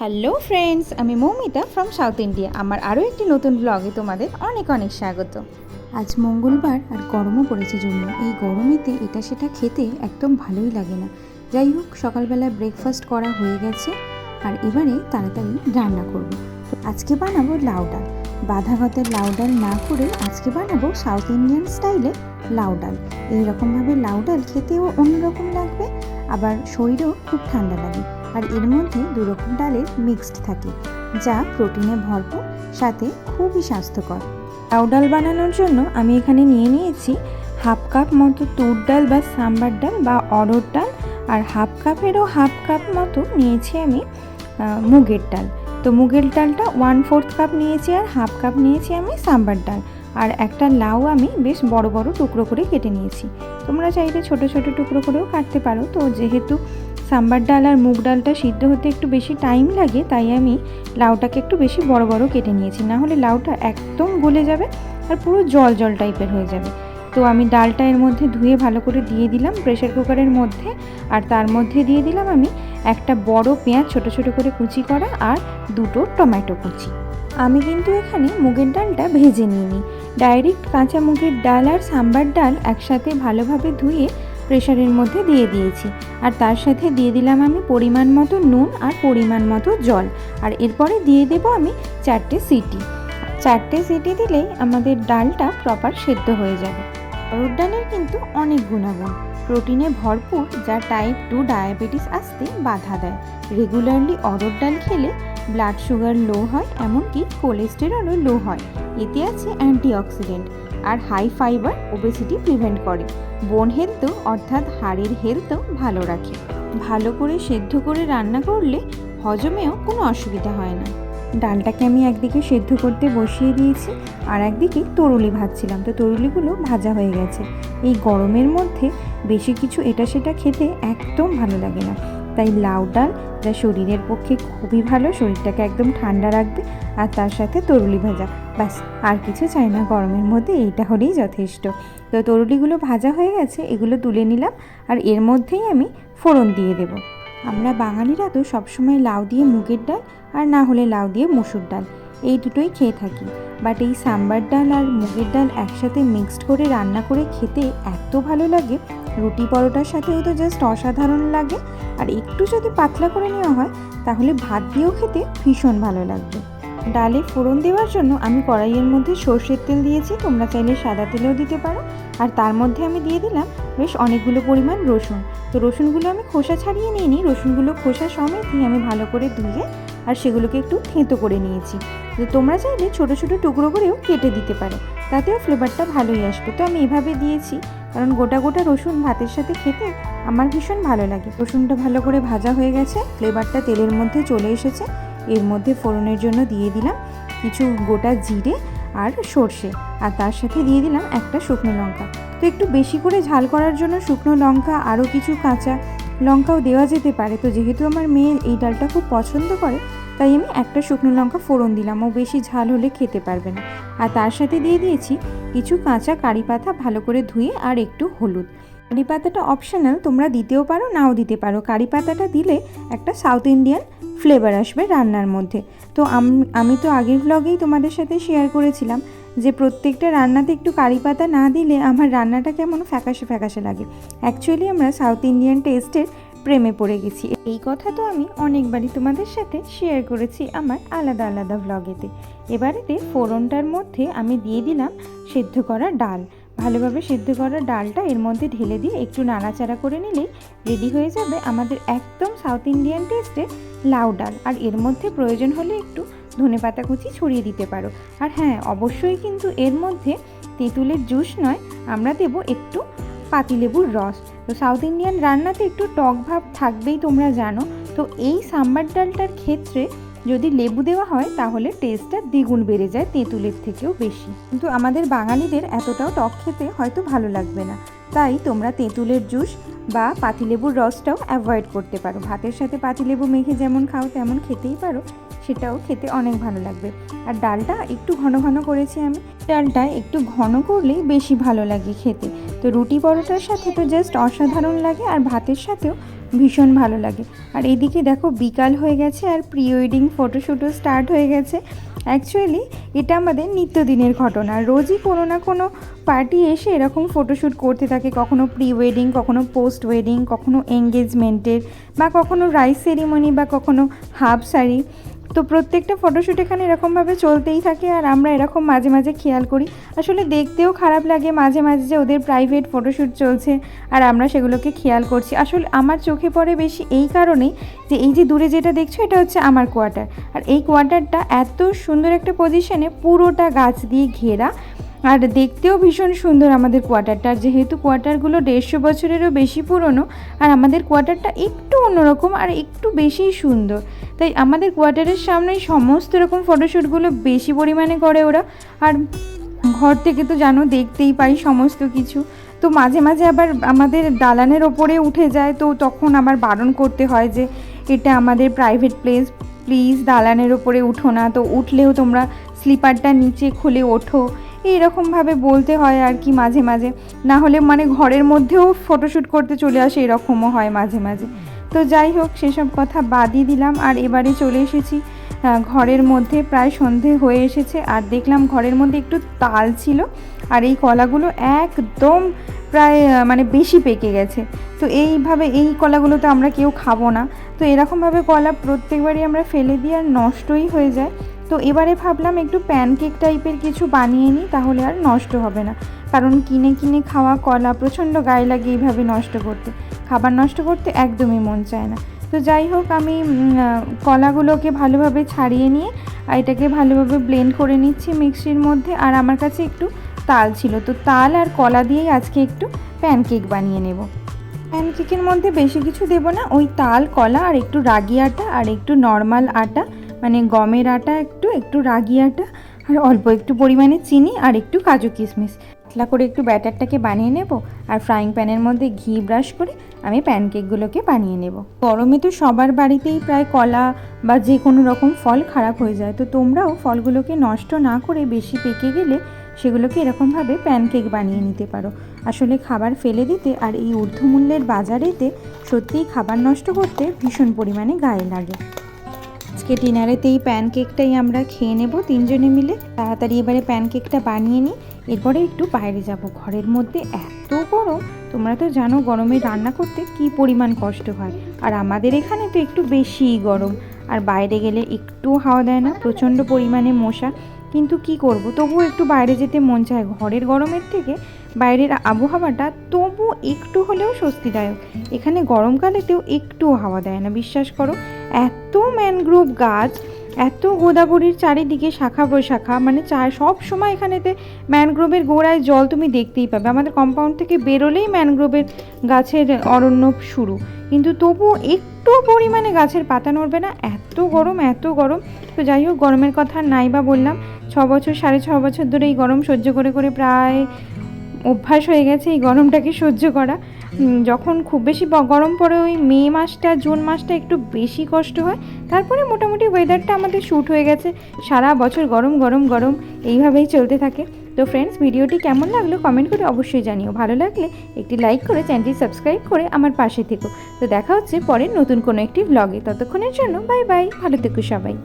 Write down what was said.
Hello friends আমি Moumita from south India আমার আরও একটি নতুন ব্লগে তোমাদের অনেক অনেক স্বাগত। আজ মঙ্গলবার আর গরমও পড়েছে জন্য। এই গরমেতে এটা সেটা খেতে একদম ভালোই লাগে না। যাই হোক সকালবেলা ব্রেকফাস্ট করা হয়ে গেছে আর এবারে তাড়াতাড়ি রান্না করব। আজকে বানাবো লাউ ডাল। বাঁধা ভাতের লাউ ডাল না করে আজকে বানাবো সাউথ ইন্ডিয়ান স্টাইলে লাউ ডাল। এইরকমভাবে লাউ ডাল খেতেও অন্যরকম লাগবে, আবার শরীরেও খুব ঠান্ডা লাগে। আর এর মধ্যে দু রকম ডালের মিক্সড থাকে, যা প্রোটিনে ভরপুর, সাথে খুবই স্বাস্থ্যকর। লাউ ডাল বানানোর জন্য আমি এখানে নিয়ে নিয়েছি হাফ কাপ মতো তুর ডাল বা সাম্বার ডাল বা অরড় ডাল, আর হাফ কাপেরও হাফ কাপ মতো নিয়েছি আমি মুগের ডাল। তো মুগের ডালটা ওয়ান ফোর্থ কাপ নিয়েছি আর হাফ কাপ নিয়েছি আমি সাম্বার ডাল। আর একটা লাউ আমি বেশ বড় বড় টুকরো করে কেটে নিয়েছি। তোমরা চাইলে ছোট ছোট টুকরো করেও কাটতে পারো। তো যেহেতু সাম্বার ডাল আর মুগ ডালটা সিদ্ধ হতে একটু বেশি টাইম লাগে, তাই আমি লাউটাকে একটু বেশি বড় বড় কেটে নিয়েছি। না হলে লাউটা একদম গলে যাবে আর পুরো জল জল টাইপের হয়ে যাবে। তো আমি ডালটা এর মধ্যে ধুয়ে ভালো করে দিয়ে দিলাম প্রেশার কুকারের মধ্যে। আর তার মধ্যে দিয়ে দিলাম আমি একটা বড় পেঁয়াজ ছোট ছোট করে কুচি করা আর দুটো টমেটো কুচি। আমি কিন্তু এখানে মুগের ডালটা ভেজে নিইনি। ডাইরেক্ট কাঁচা মুগের ডাল আর সাম্বার ডাল একসাথে ভালোভাবে ধুয়ে প্রেশারের মধ্যে দিয়ে দিয়েছি। আর তার সাথে দিয়ে দিলাম আমি পরিমাণ মতো নুন আর পরিমাণ মতো জল। আর এরপরে দিয়ে দেব আমি চারটে সিটি। চারটে সিটি দিলেই আমাদের ডালটা প্রপার সেদ্ধ হয়ে যাবে। অরড় ডালের কিন্তু অনেক গুণাগুণ। প্রোটিনে ভরপুর যা টাইপ টু ডায়াবেটিস আসতে বাধা দেয়। রেগুলারলি অরড় ডাল খেলে ব্লাড সুগার লো হয়, এমনকি কোলেস্টেরলও লো হয়। এতে আছে অ্যান্টিঅক্সিডেন্ট আর হাই ফাইবার ওবেসিটি প্রিভেন্ট করে। বোন হেলথও অর্থাৎ হাড়ের হেলথও ভালো রাখে। ভালো করে সেদ্ধ করে রান্না করলে হজমেও কোনো অসুবিধা হয় না। ডালটাকে আমি একদিকে সেদ্ধ করতে বসিয়ে দিয়েছি আর একদিকে তরুলি ভাজছিলাম। তো তরুলিগুলো ভাজা হয়ে গেছে। এই গরমের মধ্যে বেশি কিছু এটা সেটা খেতে একদম ভালো লাগে না। তাই লাউ ডাল যা শরীরের পক্ষে খুবই ভালো, শরীরটাকে একদম ঠান্ডা রাখবে আর তার সাথে তরুলি ভাজা। ব্যাস, আর কিছু চাই না, গরমের মধ্যে এইটা হলেই যথেষ্ট। তো তরুলিগুলো ভাজা হয়ে গেছে, এগুলো তুলে নিলাম আর এর মধ্যেই আমি ফোড়ন দিয়ে দেব। আমরা বাঙালিরা তো সবসময় লাউ দিয়ে মুগের ডাল আর না হলে লাউ দিয়ে মুসুর ডাল। এই দুটোই খেয়ে থাকি। বাট এই সাম্বার ডাল আর মুগের ডাল একসাথে মিক্সড করে রান্না করে খেতে এত ভালো লাগে। রুটি পরোটার সাথেও তো জাস্ট অসাধারণ লাগে। আর একটু যদি পাতলা করে নেওয়া হয়, তাহলে ভাত দিয়েও খেতে ভীষণ ভালো লাগবে। ডালে ফোড়ন দেওয়ার জন্য আমি কড়াইয়ের মধ্যে সর্ষের তেল দিয়েছি, তোমরা চাইলে সাদা তেলেও দিতে পারো। আর তার মধ্যে আমি দিয়ে দিলাম বেশ অনেকগুলো পরিমাণ রসুন। তো রসুনগুলো আমি খোসা ছাড়িয়ে নিয়ে নিই রসুনগুলো খোসা সমেতই আমি ভালো করে ধুয়ে আর সেগুলোকে একটু থেঁতো করে নিয়েছি। তো তোমরা চাইলে ছোটো ছোটো টুকরো করেও কেটে দিতে পারো। তাতেও ফ্লেভারটা ভালোই আসবে। তো আমি এভাবে দিয়েছি, কারণ গোটা গোটা রসুন ভাতের সাথে খেতে আমার ভীষণ ভালো লাগে। রসুনটা ভালো করে ভাজা হয়ে গেছে ফ্লেভারটা তেলের মধ্যে চলে এসেছে। এর মধ্যে ফোড়নের জন্য দিয়ে দিলাম কিছু গোটা জিরে আর সর্ষে। আর তার সাথে দিয়ে দিলাম একটা শুকনো লঙ্কা। তো একটু বেশি করে ঝাল করার জন্য শুকনো লঙ্কা, আরও কিছু কাঁচা লঙ্কাও দেওয়া যেতে পারে। তো যেহেতু আমার মেয়ে এই ডালটা খুব পছন্দ করে তাই আমি একটা শুকনো লঙ্কা ফোড়ন দিলাম, ও বেশি ঝাল হলে খেতে পারবে না। আর তার সাথে দিয়ে দিয়েছি কিছু কাঁচা কারি পাতা ভালো করে ধুয়ে আর একটু হলুদ। কারি পাতাটা অপশনাল তোমরা দিতেও পারো, নাও দিতে পারো। কারি পাতাটা দিলে একটা সাউথ ইন্ডিয়ান ফ্লেভার আসবে রান্নার মধ্যে। তো আমি তো আগের ব্লগেই তোমাদের সাথে শেয়ার করেছিলাম যে প্রত্যেকটা রান্নাতে একটু কারি পাতা না দিলে আমার রান্নাটা কেমন ফ্যাকাশে ফ্যাকাশে লাগে। অ্যাকচুয়ালি আমরা সাউথ ইন্ডিয়ান টেস্টের প্রেমে পড়ে গেছি। এই কথা তো আমি অনেকবারই তোমাদের সাথে শেয়ার করেছি আমার আলাদা আলাদা ভ্লগেতে এবারেতে ফোড়নটার মধ্যে আমি দিয়ে দিলাম সেদ্ধ করা ডাল। ভালোভাবে সেদ্ধ করা ডালটা এর মধ্যে ঢেলে দিয়ে একটু নাড়াচাড়া করে নিলেই রেডি হয়ে যাবে আমাদের একদম সাউথ ইন্ডিয়ান টেস্টে লাউ ডাল। আর এর মধ্যে প্রয়োজন হলে একটু ধনে পাতা কুচি ছড়িয়ে দিতে পারো। আর হ্যাঁ অবশ্যই কিন্তু এর মধ্যে তেঁতুলের জুস নয়, আমরা দেব একটু পাতিলেবুর রস। তো সাউথ ইন্ডিয়ান রান্নাতে একটু টক ভাব থাকবেই তোমরা জানো। তো এই সাম্বার ডালটার ক্ষেত্রে যদি লেবু দেওয়া হয়, তাহলে টেস্টটা দ্বিগুণ বেড়ে যায়, তেঁতুলের থেকেও বেশি। কিন্তু আমাদের বাঙালিদের এতটাও টক খেতে হয়তো ভালো লাগবে না। তাই তোমরা তেঁতুলের জুস বা পাতিলেবুর রসটাও অ্যাভয়েড করতে পারো। ভাতের সাথে পাতিলেবু মেখে যেমন খাও, তেমন খেতেই পারো। সেটাও খেতে অনেক ভালো লাগবে। আর ডালটা একটু ঘন ঘন করেছি আমি। ডালটা একটু ঘন করলেই বেশি ভালো লাগে খেতে। তো রুটি পরোটার সাথে তো জাস্ট অসাধারণ লাগে আর ভাতের সাথেও ভীষণ ভালো লাগে। আর এদিকে দেখো বিকাল হয়ে গেছে আর প্রি ওয়েডিং ফটোশ্যুটও স্টার্ট হয়ে গেছে। অ্যাকচুয়ালি এটা আমাদের নিত্যদিনের ঘটনা। রোজই কোনো না কোনো পার্টি এসে এরকম ফটোশ্যুট করতে থাকে। কখনো প্রি ওয়েডিং কখনো পোস্ট ওয়েডিং কখনো এঙ্গেজমেন্টের বা কখনো রাইস সেরিমনি বা কখনো হাফ শাড়ি। তো প্রত্যেকটা ফটোশ্যুট এখানে এরকমভাবে চলতেই থাকে আর আমরা এরকম মাঝে মাঝে খেয়াল করি। আসলে দেখতেও খারাপ লাগে মাঝে মাঝে যে ওদের প্রাইভেট ফটোশ্যুট চলছে আর আমরা সেগুলোকে খেয়াল করছি। আসলে আমার চোখে পড়ে বেশি এই কারণেই যে এই যে দূরে যেটা দেখছ এটা হচ্ছে আমার কোয়ার্টার আর এই কোয়ার্টারটা এত সুন্দর একটা পজিশনে পুরোটা গাছ দিয়ে ঘেরা আর দেখতেও ভীষণ সুন্দর আমাদের কোয়ার্টারটা। যেহেতু কোয়ার্টারগুলো দেড়শো বছরেরও বেশি পুরনো, আর আমাদের কোয়ার্টারটা একটু অন্যরকম আর একটু বেশিই সুন্দর। তাই আমাদের কোয়ার্টারের সামনেই সমস্ত রকম ফটোশ্যুটগুলো বেশি পরিমাণে করে ওরা। আর ঘর থেকে তো জানো, দেখতেই পাই সমস্ত কিছু। তো মাঝে মাঝে আবার আমাদের দালানের ওপরে উঠে যায়, তো তখন আবার বারণ করতে হয় যে, এটা আমাদের প্রাইভেট প্লেস প্লিজ দালানের ওপরে উঠো না। তো উঠলেও তোমরা স্লিপারটা নিচে খুলে ওঠো। এইরকমভাবে বলতে হয় আর কি মাঝে মাঝে। না হলে মানে ঘরের মধ্যেও ফটোশ্যুট করতে চলে আসে এরকমও হয় মাঝে মাঝে। তো যাই হোক, সেসব কথা বাদই দিলাম। আর এবারে চলে এসেছি ঘরের মধ্যে প্রায় সন্ধে হয়ে এসেছে। আর দেখলাম ঘরের মধ্যে একটু তাল ছিল। আর এই কলাগুলো একদম প্রায় মানে বেশি পেকে গেছে। তো এইভাবে এই কলাগুলো তো আমরা কেউ খাব না। তো এরকমভাবে কলা প্রত্যেকবারই আমরা ফেলে দিই আর নষ্টই হয়ে যায়। তো এবারে ভাবলাম একটু প্যানকেক টাইপের কিছু বানিয়ে নিই, তাহলে আর নষ্ট হবে না। কারণ কিনে কিনে খাওয়া কলা প্রচণ্ড গায়ে লাগে এইভাবে নষ্ট করতে। খাবার নষ্ট করতে একদমই মন চায় না। তো যাই হোক আমি কলাগুলোকে ভালোভাবে ছাড়িয়ে নিয়ে এটাকে ভালোভাবে ব্লেন্ড করে নিচ্ছি মিক্সির মধ্যে। আর আমার কাছে একটু তাল ছিল। তো তাল আর কলা দিয়েই আজকে একটু প্যানকেক বানিয়ে নেব। প্যানকেকের মধ্যে বেশি কিছু দেবো না। ওই তাল, কলা আর একটু রাগি আটা আর একটু নর্মাল আটা মানে গমের আটা একটু একটু রাগি আটা, আর অল্প একটু পরিমাণে চিনি আর একটু কাজু কিশমিশ। পাতলা করে একটু ব্যাটারটাকে বানিয়ে নেব আর ফ্রাইং প্যানের মধ্যে ঘি ব্রাশ করে আমি প্যানকেকগুলোকে বানিয়ে নেব। গরমে তো সবার বাড়িতেই প্রায় কলা বা যে কোনো রকম ফল খারাপ হয়ে যায়। তো তোমরাও ফলগুলোকে নষ্ট না করে বেশি পেকে গেলে সেগুলোকে এরকমভাবে প্যানকেক বানিয়ে নিতে পারো। আসলে খাবার ফেলে দিতে আর এই ঊর্ধ্বমূল্যের বাজারেতে সত্যিই খাবার নষ্ট করতে ভীষণ পরিমাণে গায়ে লাগে। আজকে ডিনারেতে এই প্যানকেকটাই আমরা খেয়ে নেব তিনজনে মিলে। তাড়াতাড়ি এবারে প্যানকেকটা বানিয়ে নিই। এরপরে একটু বাইরে যাব। ঘরের মধ্যে এত গরম। তোমরা তো জানো গরমে রান্না করতে কি পরিমাণ কষ্ট হয়। আর আমাদের এখানে তো একটু বেশিই গরম। আর বাইরে গেলে একটু হাওয়া দেয় না, প্রচণ্ড পরিমাণে মশা। কিন্তু কি করব? তবুও একটু বাইরে যেতে মন চায়। ঘরের গরমের থেকে বাইরের আবহাওয়াটা তবু একটু হলেও স্বস্তিদায়ক। এখানে গরমকালেতেও একটু হাওয়া দেয় না, বিশ্বাস করো। এত ম্যানগ্রোভ গাছ, এত গোদাবরীর চারিদিকে শাখা প্রশাখা মানে চার, সব সময় এখানেতে ম্যানগ্রোভের গোড়ায় জল তুমি দেখতেই পাবে। আমাদের কম্পাউন্ড থেকে বেরোলেই ম্যানগ্রোভের গাছের অরণ্য শুরু। কিন্তু তবুও একটু পরিমাণে গাছের পাতা নড়বে না, এত গরম এত গরম। তো যাই হোক, গরমের কথা নাই বা বললাম, ছ বছর, সাড়ে ছ বছর ধরে এই গরম সহ্য করে করে প্রায় অভ্যাস হয়ে গেছে এই গরমটাকে সহ্য করা। যখন খুব বেশি গরম পড়ে ওই মে মাসটা, জুন মাসটা একটু বেশি কষ্ট হয়। তারপরে মোটামুটি ওয়েদারটা আমাদের শ্যুট হয়ে গেছে। সারা বছর গরম গরম গরম এইভাবেই চলতে থাকে। তো ফ্রেন্ডস ভিডিওটি কেমন লাগল কমেন্ট করে অবশ্যই জানিও। ভালো লাগলে একটি লাইক করে চ্যানেলটি সাবস্ক্রাইব করে আমার পাশে থেকো। তো দেখা হচ্ছে পরে নতুন কোনো একটি ব্লগে ততক্ষণের জন্য বাই বাই ভালো থেকো সবাই।